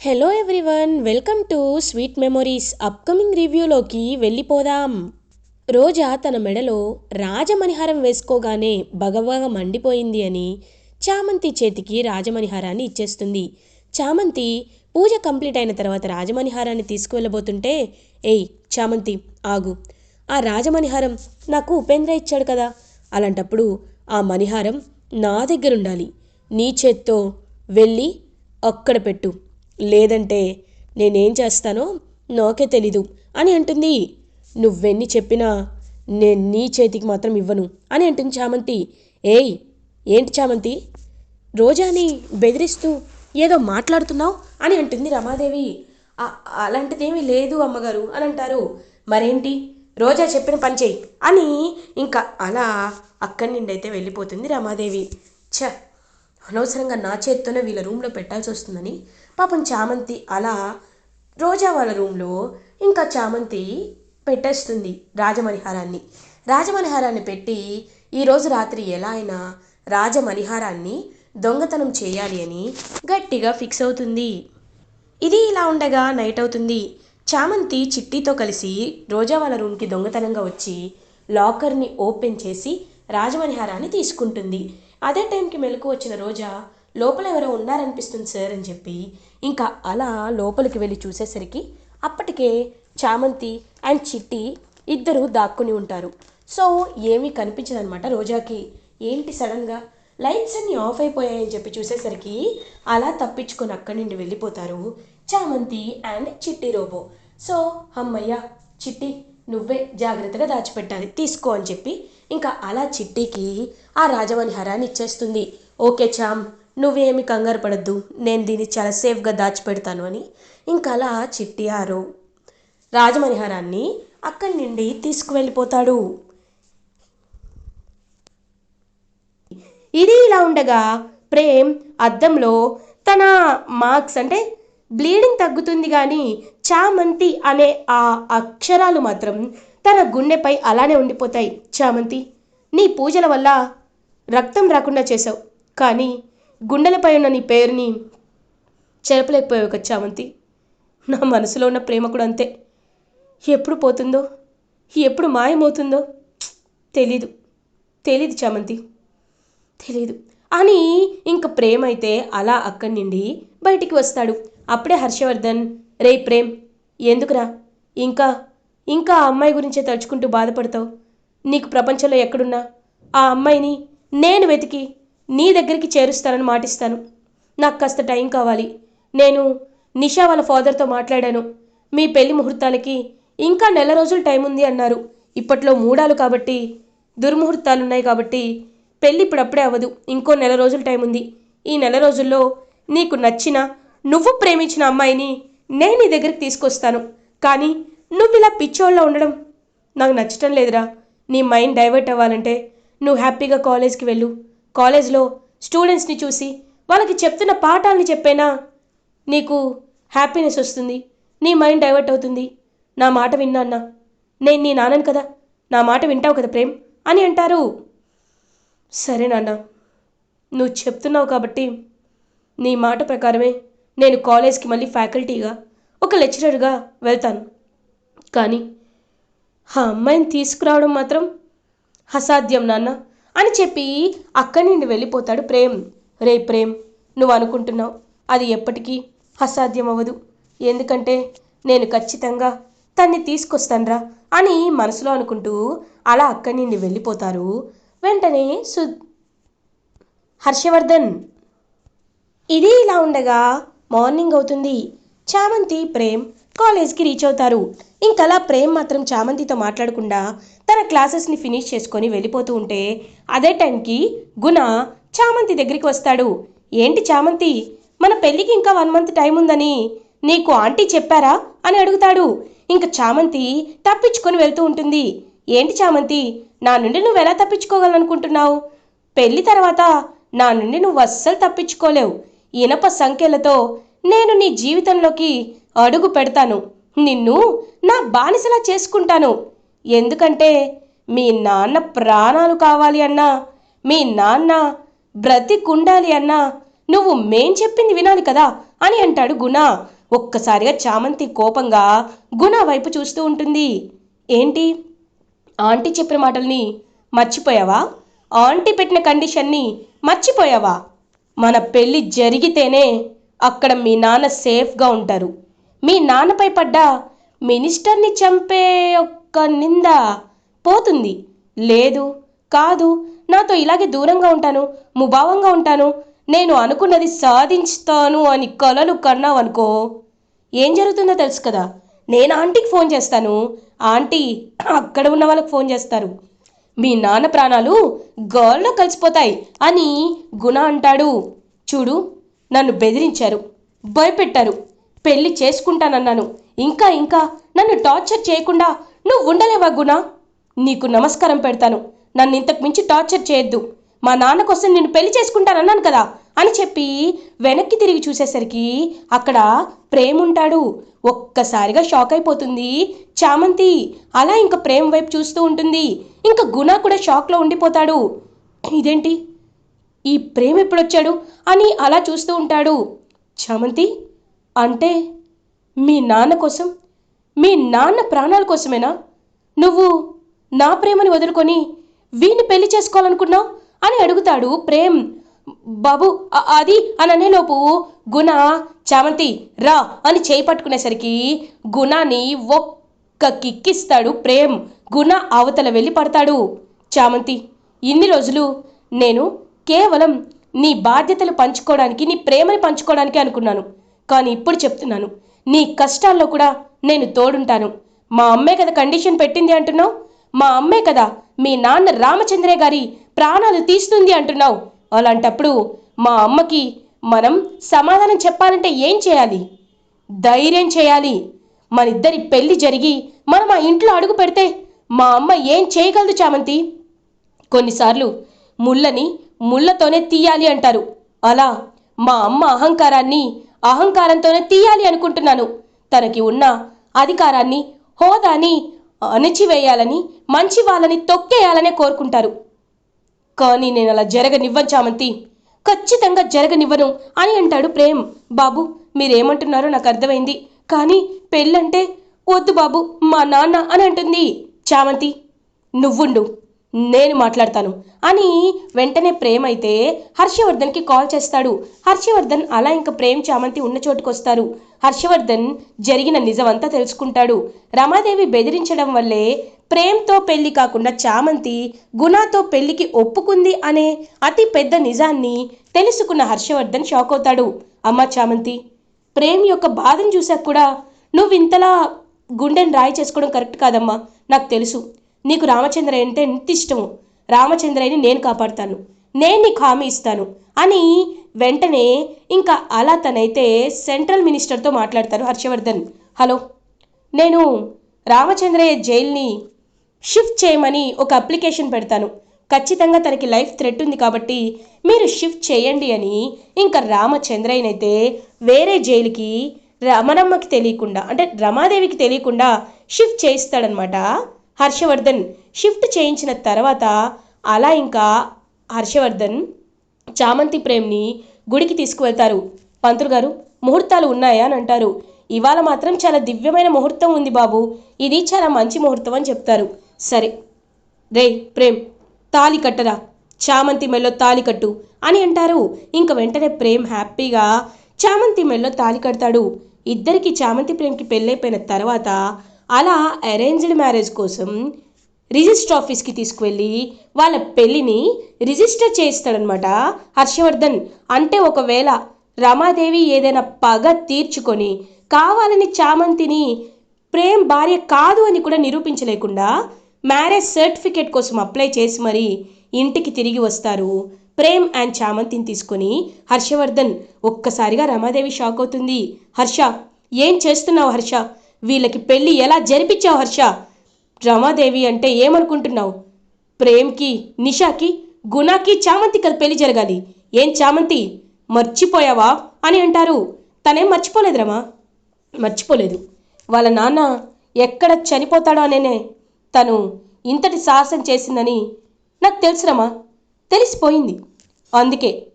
Hello everyone welcome to sweet memories upcoming రివ్యూలోకి వెళ్ళిపోదాం. రోజా తన మెడలో రాజమణిహారం వేసుకోగానే బగబగ మండిపోయింది అని చామంతి చేతికి రాజమణిహారాన్ని ఇచ్చేస్తుంది. చామంతి పూజ కంప్లీట్ అయిన తర్వాత రాజమణిహారాన్ని తీసుకువెళ్ళబోతుంటే ఏయ్ చామంతి ఆగు. ఆ రాజమణిహారం నాకు ఉపేంద్ర ఇచ్చాడు కదా. అలాంటప్పుడు ఆ మణిహారం నా దగ్గర ఉండాలి నీ చేత్తో వెళ్ళి అక్కడ పెట్టు. లేదంటే నేనేం చేస్తానో నాకే తెలీదు అని అంటుంది. నువ్వెన్ని చెప్పినా నేను నీ చేతికి మాత్రం ఇవ్వను అని అంటుంది చామంతి. ఏయ్ ఏంటి చామంతి? రోజాని బెదిరిస్తూ ఏదో మాట్లాడుతున్నావు అని అంటుంది రమాదేవి. అలాంటిదేమీ లేదు అమ్మగారు అని అంటారు. మరేంటి? రోజా చెప్పిన పని చెయ్యి అని ఇంకా అలా అక్కడి నుండి అయితే వెళ్ళిపోతుంది రమాదేవి. ఛ అనవసరంగా నా చేత్తోనే వీళ్ళ రూమ్లో పెట్టాల్సి వస్తుందని పాపం చామంతి అలా రోజా వాళ్ళ రూమ్లో ఇంకా చామంతి పెట్టేస్తుంది రాజమణిహారాన్ని. రాజమణిహారాన్ని పెట్టి ఈరోజు రాత్రి ఎలా అయినా రాజమణిహారాన్ని దొంగతనం చేయాలి అని గట్టిగా ఫిక్స్ అవుతుంది. ఇది ఇలా ఉండగా నైట్ అవుతుంది. చామంతి చిట్టితో కలిసి రోజా వాళ్ళ రూమ్కి దొంగతనంగా వచ్చి లాకర్ని ఓపెన్ చేసి రాజమణిహారాన్ని తీసుకుంటుంది. అదే టైంకి మెలకు వచ్చిన రోజా లోపల ఎవరో ఉన్నారనిపిస్తుంది సార్ అని చెప్పి ఇంకా అలా లోపలికి వెళ్ళి చూసేసరికి అప్పటికే చామంతి అండ్ చిట్టి ఇద్దరు దాక్కుని ఉంటారు. సో ఏమీ కనిపించదనమాట రోజాకి. ఏంటి సడన్గా? లైట్స్ అన్నీ ఆఫ్ అయిపోయాయని చెప్పి చూసేసరికి అలా తప్పించుకొని అక్కడి నుండి వెళ్ళిపోతారు చామంతి అండ్ చిట్టి రోబో. సో అమ్మయ్య చిట్టి నువ్వే జాగ్రత్తగా దాచిపెట్టాలి. తీసుకో అని చెప్పి ఇంకా అలా చిట్టికి ఆ రాజమణి హరాన్ని ఇచ్చేస్తుంది. ఓకే చామ్ నువ్వేమి కంగారు పడద్దు. నేను దీన్ని చాలా సేఫ్గా దాచిపెడతాను అని. ఇంకా అలా చిట్టి ఆరో రాజమణిహారాన్ని అక్కడి నుండి తీసుకువెళ్ళిపోతాడు. ఇది ఇలా ఉండగా ప్రేమ్ అద్దంలో తన మార్క్స్ అంటే బ్లీడింగ్ తగ్గుతుంది కానీ చామంతి అనే ఆ అక్షరాలు మాత్రం తన గుండెపై అలానే ఉండిపోతాయి చామంతి. నీ పూజల వల్ల రక్తం రాకుండా చేసావు కానీ గుండెలపై ఉన్న నీ పేరుని చెరపలేకపోయావు కదా చామంతి. నా మనసులో ఉన్న ప్రేమ కూడా అంతే. ఎప్పుడు పోతుందో ఎప్పుడు మాయమవుతుందో తెలీదు. తెలీదు చామంతి. తెలీదు. అని ఇంక ప్రేమ్ అయితే అలా అక్కడి నుండి బయటికి వస్తాడు. అప్పుడే హర్షవర్ధన్ రే ప్రేమ్ ఎందుకురా? ఇంకా ఇంకా ఆ అమ్మాయి గురించే తలుచుకుంటూ బాధపడతావు? నీకు ప్రపంచంలో ఎక్కడున్నా? ఆ అమ్మాయిని నేను వెతికి నీ దగ్గరికి చేరుస్తానని మాటిస్తాను. నాకు కాస్త టైం కావాలి. నేను నిషా వాళ్ళ ఫాదర్తో మాట్లాడాను. మీ పెళ్ళి ముహూర్తాలకి ఇంకా నెల రోజులు టైం ఉంది అన్నారు. ఇప్పట్లో మూడాలు కాబట్టి దుర్ముహూర్తాలు ఉన్నాయి కాబట్టి పెళ్ళి ఇప్పుడప్పుడే అవ్వదు. ఇంకో నెల రోజులు టైం ఉంది. ఈ నెల రోజుల్లో నీకు నచ్చిన నువ్వు ప్రేమించిన అమ్మాయిని నేను నీ దగ్గరికి తీసుకొస్తాను. కానీ నువ్వు ఇలా పిచ్చోళ్ళ ఉండడం నాకు నచ్చటం లేదురా. నీ మైండ్ డైవర్ట్ అవ్వాలంటే నువ్వు హ్యాపీగా కాలేజ్కి వెళ్ళు. కాలేజ్లో స్టూడెంట్స్ని చూసి వాళ్ళకి చెప్తున్న పాఠాలని చెప్పేనా? నీకు హ్యాపీనెస్ వస్తుంది. నీ మైండ్ డైవర్ట్ అవుతుంది. నా మాట విన్నాన్నా నేను నీ నాన్నను కదా. నా మాట వింటావు కదా ప్రేమ్? అని అంటారు. సరే నాన్న. నువ్వు చెప్తున్నావు కాబట్టి నీ మాట ప్రకారమే నేను కాలేజ్కి మళ్ళీ ఫ్యాకల్టీగా ఒక లెక్చరర్గా వెళ్తాను. కానీ ఆ అమ్మాయిని తీసుకురావడం మాత్రం అసాధ్యం నాన్న అని చెప్పి అక్కడి నుండి వెళ్ళిపోతాడు ప్రేమ్. రే ప్రేమ్ నువ్వు అనుకుంటున్నావు. అది ఎప్పటికీ అసాధ్యం అవ్వదు ఎందుకంటే నేను ఖచ్చితంగా తన్ని తీసుకొస్తానురా అని మనసులో అనుకుంటూ అలా అక్కడి నుండి వెళ్ళిపోతారు వెంటనే సు హర్షవర్ధన్. ఇది ఇలా ఉండగా మార్నింగ్ అవుతుంది. చామంతి ప్రేమ్ కాలేజ్కి రీచ్ అవుతారు. ఇంకలా ప్రేమ్ మాత్రం చామంతితో మాట్లాడకుండా తన క్లాసెస్ని ఫినిష్ చేసుకొని వెళ్ళిపోతూ ఉంటే అదే టైంకి గుణ చామంతి దగ్గరికి వస్తాడు. ఏంటి చామంతి మన పెళ్ళికి ఇంకా వన్ మంత్ టైం ఉందని నీకు ఆంటీ చెప్పారా? అని అడుగుతాడు. ఇంక చామంతి తప్పించుకొని వెళ్తూ ఉంటుంది. ఏంటి చామంతి నా నుండి నువ్వు ఎలా తప్పించుకోగలనుకుంటున్నావు పెళ్ళి తర్వాత నా నుండి నువ్వు అస్సలు తప్పించుకోలేవు. ఇనప సంఖ్యలతో నేను నీ జీవితంలోకి అడుగు పెడతాను. నిన్ను నా బానిసలా చేసుకుంటాను. ఎందుకంటే మీ నాన్న ప్రాణాలు కావాలి అన్నా మీ నాన్న బ్రతికుండాలి అన్నా నువ్వు మేం చెప్పింది వినాలి కదా అని అంటాడు గుణ. ఒక్కసారిగా చామంతి కోపంగా గుణ వైపు చూస్తూ ఉంటుంది. ఏంటి? ఆంటీ చెప్పిన మాటల్ని మర్చిపోయావా? ఆంటీ పెట్టిన కండిషన్ని మర్చిపోయావా? మన పెళ్ళి జరిగితేనే అక్కడ మీ నాన్న సేఫ్గా ఉంటారు. మీ నాన్నపై పడ్డ మినిస్టర్ని చంపే ఒక్క నింద పోతుంది. లేదు కాదు నాతో ఇలాగే దూరంగా ఉంటాను ముభావంగా ఉంటాను నేను అనుకున్నది సాధించుతాను అని కలలు కన్నావనుకో. ఏం జరుగుతుందో తెలుసు కదా నేను ఆంటీకి ఫోన్ చేస్తాను ఆంటీ అక్కడ ఉన్న వాళ్ళకి ఫోన్ చేస్తారు. మీ నాన్న ప్రాణాలు గాల్లో కలిసిపోతాయి అని గుణ అంటాడు. చూడు నన్ను బెదిరించారు భయపెట్టారు. పెళ్ళి చేసుకుంటానన్నాను. ఇంకా ఇంకా నన్ను టార్చర్ చేయకుండా నువ్వు ఉండలేవా గుణ? నీకు నమస్కారం పెడతాను. నన్ను ఇంతకు మించి టార్చర్ చేయొద్దు. మా నాన్న కోసం నేను పెళ్ళి చేసుకుంటానన్నాను కదా అని చెప్పి వెనక్కి తిరిగి చూసేసరికి అక్కడ ప్రేమ్ ఉంటాడు ఒక్కసారిగా షాక్ అయిపోతుంది. చామంతి అలా ఇంకా ప్రేమ్ వైపు చూస్తూ ఉంటుంది. ఇంకా గుణ కూడా షాక్లో ఉండిపోతాడు. ఇదేంటి? ఈ ప్రేమ ఎప్పుడొచ్చాడు? అని అలా చూస్తూ ఉంటాడు. చామంతి అంటే మీ నాన్న కోసం మీ నాన్న ప్రాణాల కోసమేనా? నువ్వు నా ప్రేమని వదులుకొని వీణ్ణి పెళ్ళి చేసుకోవాలనుకున్నావు అని అడుగుతాడు ప్రేమ్. బాబు అది అని అనేలోపు గుణ చామంతి రా అని చేయి పట్టుకునేసరికి గుణాన్ని ఒక్క కిక్కిస్తాడు ప్రేమ్. గుణ అవతల వెళ్ళి పడతాడు. చామంతి ఇన్ని రోజులు నేను కేవలం నీ బాధ్యతలు పంచుకోవడానికి నీ ప్రేమని పంచుకోవడానికి అనుకున్నాను. కానీ ఇప్పుడు చెప్తున్నాను. నీ కష్టాల్లో కూడా నేను తోడుంటాను. మా అమ్మే కదా కండిషన్ పెట్టింది అంటున్నావు? మా అమ్మే కదా మీ నాన్న రామచంద్రే గారి ప్రాణాలు తీస్తుంది అంటున్నావు. అలాంటప్పుడు మా అమ్మకి మనం సమాధానం చెప్పాలంటే ఏం చేయాలి? ధైర్యం చేయాలి. మనిద్దరి పెళ్ళి జరిగి మనం ఆ ఇంట్లో అడుగు పెడితే మా అమ్మ ఏం చేయగలదు చామంతి? కొన్నిసార్లు ముళ్ళని ముళ్ళతోనే తీయాలి అంటారు. అలా మా అమ్మ అహంకారాన్ని అహంకారంతోనే తీయాలి అనుకుంటున్నాను. తనకి ఉన్న అధికారాన్ని హోదాని అణిచివేయాలని మంచి వాళ్ళని తొక్కేయాలనే కోరుకుంటారు. కానీ నేను అలా జరగనివ్వను చామంతి ఖచ్చితంగా జరగనివ్వను అని అంటాడు ప్రేమ్. బాబు మీరేమంటున్నారో నాకు అర్థమైంది. కానీ పెళ్ళంటే వద్దు బాబు మా నాన్న అని అంటుంది. చామంతి నువ్వుండు. నేను మాట్లాడతాను. అని వెంటనే ప్రేమ్ అయితే హర్షవర్ధన్కి కాల్ చేస్తాడు. హర్షవర్ధన్ అలా ఇంకా ప్రేమ్ చామంతి ఉన్న చోటుకు వస్తారు హర్షవర్ధన్ జరిగిన నిజమంతా తెలుసుకుంటాడు. రమాదేవి బెదిరించడం వల్లే ప్రేమ్తో పెళ్ళి కాకుండా చామంతి గుణాతో పెళ్ళికి ఒప్పుకుంది అనే అతి పెద్ద నిజాన్ని తెలుసుకున్న హర్షవర్ధన్ షాక్ అవుతాడు అమ్మ చామంతి ప్రేమ్ యొక్క బాధను చూసాక కూడా నువ్వు ఇంతలా గుండెని రాయి చేసుకోవడం కరెక్ట్ కాదమ్మా. నాకు తెలుసు. నీకు రామచంద్రయ్య అంటే ఎంత ఇష్టము రామచంద్రయ్యని నేను కాపాడుతాను నేను నీకు హామీ ఇస్తాను అని వెంటనే ఇంకా అలా తనైతే సెంట్రల్ మినిస్టర్తో మాట్లాడతారు హర్షవర్ధన్. హలో నేను రామచంద్రయ్య జైల్ని షిఫ్ట్ చేయమని ఒక అప్లికేషన్ పెడతాను. ఖచ్చితంగా తనకి లైఫ్ థ్రెట్ ఉంది కాబట్టి మీరు షిఫ్ట్ చేయండి అని ఇంకా రామచంద్రయ్యనైతే వేరే జైలుకి రమణమ్మకి తెలియకుండా అంటే రమాదేవికి తెలియకుండా షిఫ్ట్ చేయిస్తాడనమాట హర్షవర్ధన్ షిఫ్ట్ చేయించిన తర్వాత అలా ఇంకా హర్షవర్ధన్ చామంతి ప్రేమ్ని గుడికి తీసుకువెళ్తారు. పంతులు గారు ముహూర్తాలు ఉన్నాయా అని అంటారు. ఇవాళ మాత్రం చాలా దివ్యమైన ముహూర్తం ఉంది బాబు. ఇది చాలా మంచి ముహూర్తం అని చెప్తారు. సరే. రే ప్రేమ్ తాలి కట్టరా. చామంతి మెల్లో తాలి కట్టు అని అంటారు. ఇంక వెంటనే ప్రేమ్ హ్యాపీగా చామంతి మెల్లో తాలి కడతాడు. ఇద్దరికి చామంతి ప్రేమ్కి పెళ్ళైపోయిన తర్వాత అలా అరేంజ్డ్ మ్యారేజ్ కోసం రిజిస్టర్ ఆఫీస్కి తీసుకువెళ్ళి వాళ్ళ పెళ్ళిని రిజిస్టర్ చేయిస్తాడనమాట హర్షవర్ధన్. అంటే ఒకవేళ రమాదేవి ఏదైనా పగ తీర్చుకొని కావాలని చామంతిని ప్రేమ్ భార్య కాదు అని కూడా నిరూపించలేకుండా మ్యారేజ్ సర్టిఫికేట్ కోసం అప్లై చేసి మరి ఇంటికి తిరిగి వస్తారు ప్రేమ్ అండ్ చామంతిని తీసుకొని హర్షవర్ధన్. ఒక్కసారిగా రమాదేవి షాక్ అవుతుంది. హర్ష ఏం చేస్తున్నావు హర్ష? వీళ్ళకి పెళ్ళి ఎలా జరిపించావు హర్ష? రమాదేవి అంటే ఏమనుకుంటున్నావు? ప్రేమ్కి నిషాకి గుణాకి చామంతి కదా పెళ్ళి జరగాలి. ఏం చామంతి? మర్చిపోయావా? అని అంటారు. తనేం మర్చిపోలేదు రమా? మర్చిపోలేదు. వాళ్ళ నాన్న ఎక్కడ చనిపోతాడో అనేనే తను ఇంతటి సాహసం చేసిందని నాకు తెలుసురమ్మా తెలిసిపోయింది. అందుకే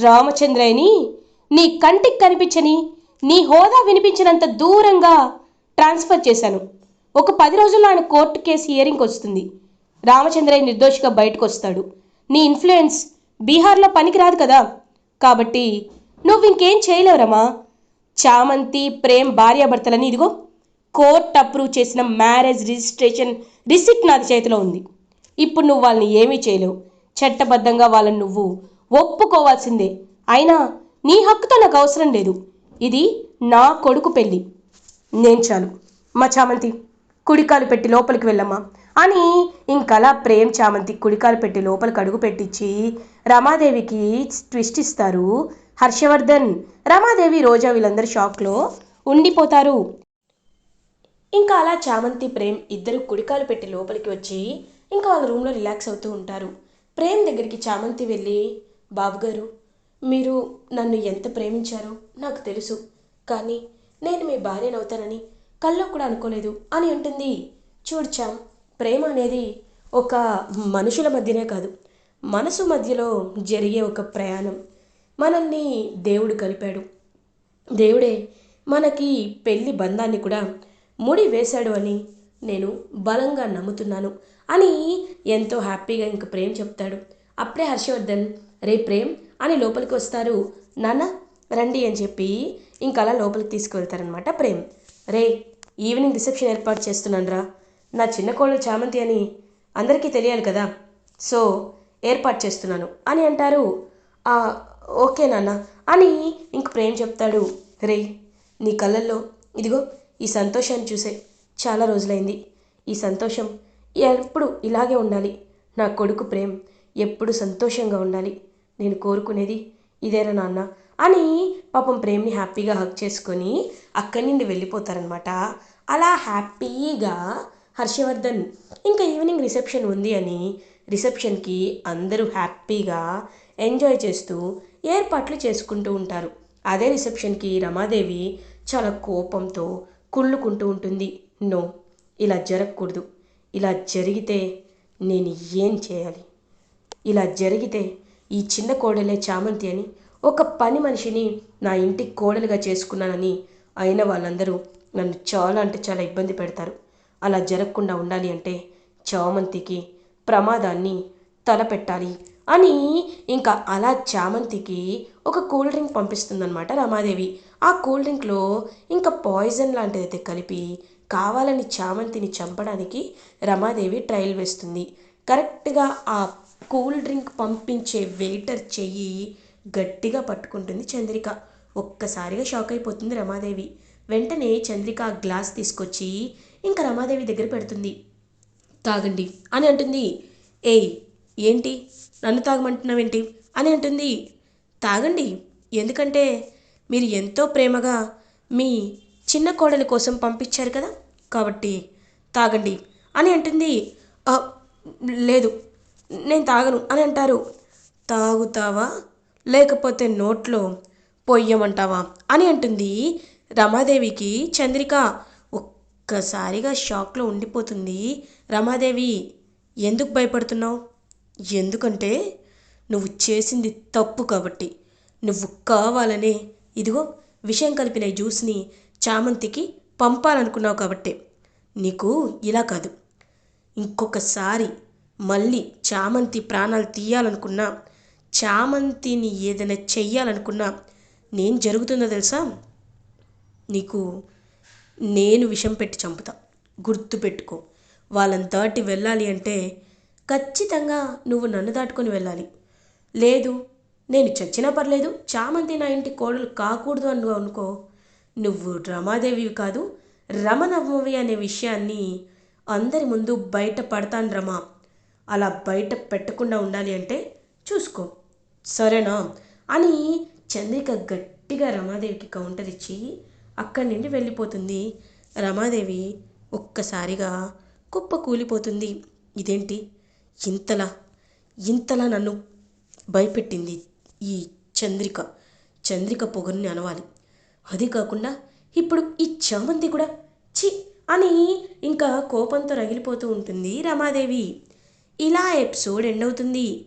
రామచంద్రయ్యని నీ కంటికి కనిపించని నీ హోదా వినిపించినంత దూరంగా ట్రాన్స్ఫర్ చేశాను. ఒక పది రోజుల్లో ఆయన కోర్టు కేసు హియరింగ్ వస్తుంది రామచంద్రయ్య నిర్దోషిగా బయటకు వస్తాడు. నీ ఇన్ఫ్లుయెన్స్ బీహార్లో పనికిరాదు కదా. కాబట్టి నువ్వు ఇంకేం చేయలేవురమ్మా చామంతి ప్రేమ్ భార్యాభర్తలని ఇదిగో కోర్ట్ అప్రూవ్ చేసిన మ్యారేజ్ రిజిస్ట్రేషన్ రిసిప్ట్ నాది చేతిలో ఉంది. ఇప్పుడు నువ్వు వాళ్ళని ఏమీ చేయలేవు. చట్టబద్ధంగా వాళ్ళని నువ్వు ఒప్పుకోవాల్సిందే. అయినా నీ హక్కుతో నాకు అవసరం లేదు. ఇది నా కొడుకు పెళ్ళి. నేను చాలు. మా చామంతి కుడికాలు పెట్టి లోపలికి వెళ్ళమ్మా. అని ఇంకలా ప్రేమ్ చామంతి కుడికాలు పెట్టి లోపలికి అడుగు పెట్టించి రమాదేవికి ట్విస్ట్ ఇస్తారు. హర్షవర్ధన్ రమాదేవి రోజా వీళ్ళందరూ షాక్లో ఉండిపోతారు. ఇంకా అలా చామంతి ప్రేమ్ ఇద్దరు కుడికాలు పెట్టి లోపలికి వచ్చి ఇంకా వాళ్ళ రూమ్లో రిలాక్స్ అవుతూ ఉంటారు. ప్రేమ్ దగ్గరికి చామంతి వెళ్ళి బాబుగారు మీరు నన్ను ఎంత ప్రేమించారో నాకు తెలుసు కానీ నేను మీ భార్యనవుతానని కల్లో కూడా అనుకోలేదు అని అంటుంది. చూడు చామ్ ప్రేమ అనేది ఒక మనుషుల మధ్యనే కాదు మనసు మధ్యలో జరిగే ఒక ప్రయాణం. మనల్ని దేవుడు కలిపాడు. దేవుడే మనకి పెళ్ళి బంధాన్ని కూడా ముడి వేశాడు అని నేను బలంగా నమ్ముతున్నాను అని ఎంతో హ్యాపీగా ఇంక ప్రేమ్ చెప్తాడు. అప్పుడే హర్షవర్ధన్ రే ప్రేమ్ అని లోపలికి వస్తారు. నాన్న రండి అని చెప్పి ఇంకా అలా లోపలికి తీసుకువెళ్తారనమాట ప్రేమ్. రే ఈవినింగ్ రిసెప్షన్ ఏర్పాటు చేస్తున్నానరా. నా చిన్న కోళ్ళు చామంతి అని అందరికీ తెలియాలి కదా. సో ఏర్పాటు చేస్తున్నాను. అని అంటారు. ఓకే నాన్న. అని ఇంక ప్రేమ్ చెప్తాడు. రే నీ కళ్ళల్లో ఇదిగో ఈ సంతోషాన్ని చూసే చాలా రోజులైంది. ఈ సంతోషం ఎప్పుడు ఇలాగే ఉండాలి. నా కొడుకు ప్రేమ్ ఎప్పుడు సంతోషంగా ఉండాలి. నేను కోరుకునేది ఇదేనా నాన్న. అని పాపం ప్రేమ్ని హ్యాపీగా హక్ చేసుకొని అక్కడి నుండి వెళ్ళిపోతారనమాట అలా హ్యాపీగా హర్షవర్ధన్ ఇంకా ఈవినింగ్ రిసెప్షన్ ఉంది అని రిసెప్షన్కి అందరూ హ్యాపీగా ఎంజాయ్ చేస్తూ ఏర్పాట్లు చేసుకుంటూ ఉంటారు. అదే రిసెప్షన్కి రమాదేవి చాలా కోపంతో కుళ్ళుకుంటూ ఉంటుంది. నో ఇలా జరగకూడదు. ఇలా జరిగితే నేను ఏం చేయాలి? ఇలా జరిగితే ఈ చిన్న కోడలే చామంతి అని ఒక పని మనిషిని నా ఇంటికి కోడలుగా చేసుకున్నానని అయిన వాళ్ళందరూ నన్ను చాలా అంటే చాలా ఇబ్బంది పెడతారు. అలా జరగకుండా ఉండాలి అంటే చామంతికి ప్రమాదాన్ని తలపెట్టాలి అని ఇంకా అలా చామంతికి ఒక కూల్ డ్రింక్ పంపిస్తుందన్నమాట రమాదేవి. ఆ కూల్ డ్రింక్లో ఇంకా పాయిజన్ లాంటిదైతే కలిపి కావాలని చామంతిని చంపడానికి రమాదేవి ట్రయల్ వేస్తుంది. కరెక్ట్గా ఆ కూల్ డ్రింక్ పంపించే వెయిటర్ చెయ్యి గట్టిగా పట్టుకుంటుంది చంద్రిక. ఒక్కసారిగా షాక్ అయిపోతుంది రమాదేవి. వెంటనే చంద్రిక ఆ గ్లాస్ తీసుకొచ్చి ఇంకా రమాదేవి దగ్గర పెడుతుంది. తాగండి అని అంటుంది. ఏయ్ ఏంటి? నన్ను తాగమంటున్నావేంటి? అని అంటుంది. తాగండి. ఎందుకంటే మీరు ఎంతో ప్రేమగా మీ చిన్న కోడలి కోసం పంపించారు కదా? కాబట్టి తాగండి అని అంటుంది. లేదు నేను తాగను అని అంటారు. తాగుతావా? లేకపోతే నోట్లో పొయ్యమంటావా? అని అంటుంది రమాదేవికి చంద్రిక. ఒక్కసారిగా షాక్లో ఉండిపోతుంది రమాదేవి. ఎందుకు భయపడుతున్నావు? ఎందుకంటే నువ్వు చేసింది తప్పు కాబట్టి. నువ్వు కావాలనే ఇదిగో విషయం కలిపిన జ్యూస్ని చామంతికి పంపాలనుకున్నావు కాబట్టి. నీకు ఇలా కాదు. ఇంకొకసారి మళ్ళీ చామంతి ప్రాణాలు తీయాలనుకున్నా చామంతిని ఏదైనా చెయ్యాలనుకున్నా నేను జరుగుతుందో తెలుసా? నీకు నేను విషం పెట్టి చంపుతా. గుర్తుపెట్టుకో వాళ్ళని దాటి వెళ్ళాలి అంటే ఖచ్చితంగా నువ్వు నన్ను దాటుకొని వెళ్ళాలి. లేదు నేను చచ్చినా పర్లేదు చామంతి నా ఇంటి కోడలు కాకూడదు అని అనుకో నువ్వు రమాదేవివి కాదు రమనవమి అనే విషయాన్ని అందరి ముందు బయట పడతాను రమా. అలా బయట పెట్టకుండా ఉండాలి అంటే చూసుకో. సరేనా? అని చంద్రిక గట్టిగా రమాదేవికి కౌంటర్ ఇచ్చి అక్కడి నుండి వెళ్ళిపోతుంది. రమాదేవి ఒక్కసారిగా కుప్ప కూలిపోతుంది. ఇదేంటి? ఇంతలా? ఇంతలా నన్ను భయపెట్టింది ఈ చంద్రిక. చంద్రిక పొగరుని అనవాలి అది కాకుండా ఇప్పుడు ఈ చామంతి కూడా? చి అని ఇంకా కోపంతో రగిలిపోతూ ఉంటుంది రమాదేవి. ఇలా ఎపిసోడ్ ఎండ్ అవుతుంది.